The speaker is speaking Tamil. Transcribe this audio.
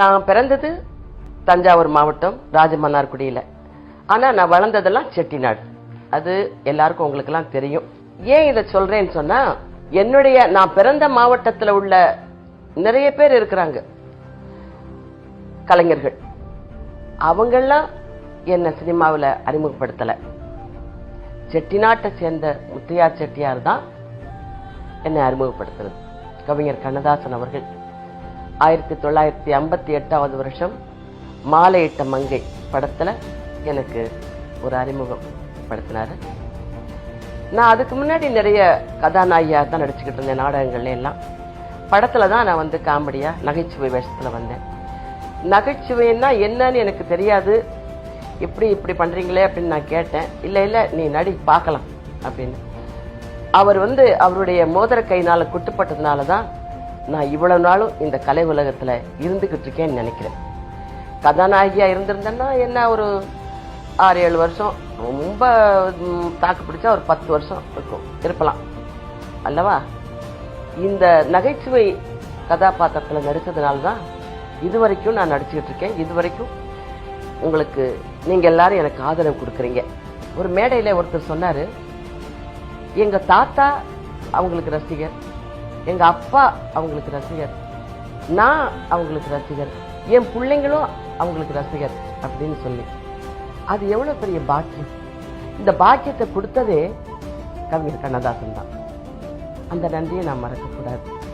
நான் பிறந்தது தஞ்சாவூர் மாவட்டம் ராஜமன்னார்குடியில் ஆனால் நான் வளர்ந்ததெல்லாம் செட்டிநாடு. அது எல்லாருக்கும் உங்களுக்கெல்லாம் தெரியும். ஏன் இதை சொல்றேன்னு சொன்னா என்னுடைய நான் பிறந்த மாவட்டத்தில் உள்ள நிறைய பேர் இருக்கிறாங்க. கலைஞர்கள். அவங்கெல்லாம் என்ன சினிமாவில் அறிமுகப்படுத்தலை. செட்டிநாட்டை சேர்ந்த முத்தையா செட்டியார் தான் என்னை அறிமுகப்படுத்துறது. கவிஞர் கண்ணதாசன் அவர்கள். ஆயிரத்தி தொள்ளாயிரத்தி ஐம்பத்தி எட்டாவது வருஷம் மாலையிட்ட மங்கை படத்தில் எனக்கு ஒரு அறிமுகம் படுத்தினார். நான் அதுக்கு முன்னாடி நிறைய கதாநாயகியாக தான் நடிச்சுக்கிட்டு இருந்தேன் நாடகங்கள்ல எல்லாம். படத்தில் தான் நான் வந்து காமெடியாக நகைச்சுவை வேஷத்தில் வந்தேன். நகைச்சுவைன்னா என்னன்னு எனக்கு தெரியாது. இப்படி இப்படி பண்ணுறீங்களே அப்படின்னு நான் கேட்டேன். இல்லை இல்லை நீ நடி பார்க்கலாம் அப்படின்னு. அவர் வந்து அவருடைய மோதிர கையினால் குட்டுப்பட்டதுனால தான் நான் இவ்வளவு நாளும் இந்த கலை உலகத்தில் இருந்துக்கிட்டு இருக்கேன்னு நினைக்கிறேன். கதாநாயகியாக இருந்திருந்தேன்னா என்ன ஒரு ஆறு ஏழு வருஷம் ரொம்ப தாக்கு பிடிச்சா ஒரு பத்து வருஷம் இருக்கும். இருக்கலாம். அல்லவா? இந்த நகைச்சுவை கதாபாத்திரத்தில் நடித்ததுனால தான் இது வரைக்கும் நான் நடிச்சுக்கிட்டு இருக்கேன். இது வரைக்கும் உங்களுக்கு நீங்கள் எல்லாரும் எனக்கு ஆதரவு கொடுக்குறீங்க. ஒரு மேடையில் ஒருத்தர் சொன்னார் எங்கள் தாத்தா அவங்களுக்கு ரசிகர். எங்க அப்பா அவங்களுக்கு ரசிகர். நான் அவங்களுக்கு ரசிகர். என் பிள்ளைங்களும் அவங்களுக்கு ரசிகர் அப்படின்னு சொல்லி. அது எவ்வளவு பெரிய பாக்கியம்? இந்த பாக்கியத்தை கொடுத்ததே கவிஞர் கண்ணதாசன் தான். அந்த நன்றியை நான் மறக்கக்கூடாது.